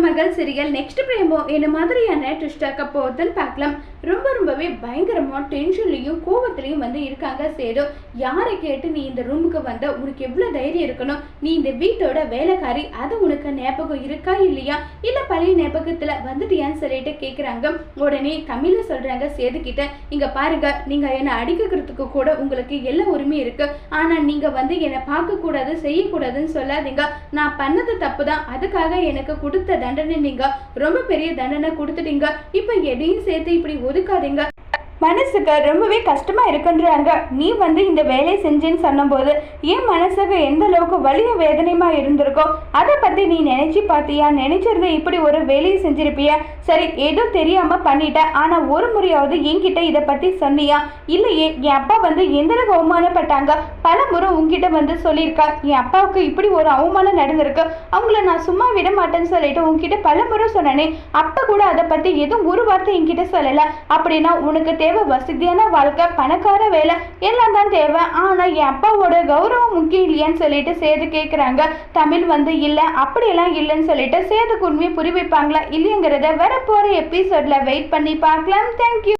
மருமகள் serial next பிரேமோ என்ன மாதிரியான ட்விஸ்டாக்க போகுதுன்னு பார்க்கலாம். ரொம்ப ரொம்பவே பயங்கரமா டென்ஷன்லையும் கோபத்துலையும் வந்து இருக்காங்க சேது. யாரை கேட்டு நீ இந்த ரூமுக்கு வந்த? உனக்கு எவ்வளோ தைரியம் இருக்கணும்? நீ இந்த வீட்டோட வேலைக்காரி அது உனக்கு ஞாபகம் இருக்கா இல்லையா? இல்லை பழைய ஞாபகத்துல வந்துட்டியான்னு சொல்லிட்டு கேட்குறாங்க உடனே தமிழில் சொல்கிறாங்க சேது கிட்ட பாருங்க நீங்கள் என்னை அடிக்கிறதுக்கு கூட உங்களுக்கு எல்லா உரிமையும் இருக்கு. ஆனால் நீங்கள் வந்து என்னை பார்க்கக்கூடாது செய்யக்கூடாதுன்னு சொல்லாதீங்க. நான் பண்ணது தப்பு தான் அதுக்காக எனக்கு கொடுத்த தண்டனை நீங்க ரொம்ப பெரிய தண்டனை கொடுத்துட்டீங்க. இப்போ எதையும் சேர்த்து இப்படி ஒதுக்காதீங்க. மனசுக்கு ரொம்பவே கஷ்டமா இருக்குன்றாங்க. நீ வந்து இந்த வேலையை செஞ்சேன்னு சொன்னபோது என் மனசுக்கு எந்த அளவுக்கு வலியும் வேதனையுமா இருந்திருக்கோ அதை பத்தி நீ நினைச்சு பார்த்தியா? நினைச்சிருந்த இப்படி ஒரு வேலையை செஞ்சிருப்பியா? சரி ஏதோ தெரியாம பண்ணிட்ட ஆனா ஒரு முறையாவது என்கிட்ட இதை பத்தி சொன்னியா? இல்லையே என் அப்பா வந்து எந்த அளவுக்கு அவமானப்பட்டாங்க? பல முறை உங்ககிட்ட வந்து சொல்லியிருக்கா என் அப்பாவுக்கு இப்படி ஒரு அவமானம் நடந்திருக்கு. அவங்கள நான் சும்மா விட மாட்டேன்னு சொல்லிட்டு உங்ககிட்ட பல முறை சொன்னனே அப்ப கூட அதை பத்தி எதுவும் ஒரு வார்த்தை என்கிட்ட சொல்லல. அப்படின்னா உனக்கு தேவை வசதியான வாழ்க்கை பணக்கார வேலை எல்லாம் தான் தேவை. ஆனா என் அப்பாவோட கௌரவம் முக்கியம் இல்லையான்னு சொல்லிட்டு சேது கேக்குறாங்க. தமிழ் வந்து இல்ல அப்படியெல்லாம் இல்லைன்னு சொல்லிட்டு சேது உண்மையை புரிவிப்பாங்களா இல்லைங்கிறத வரப்போகிற எபிசோட்ல வெயிட் பண்ணி பார்க்கலாம். தேங்க்யூ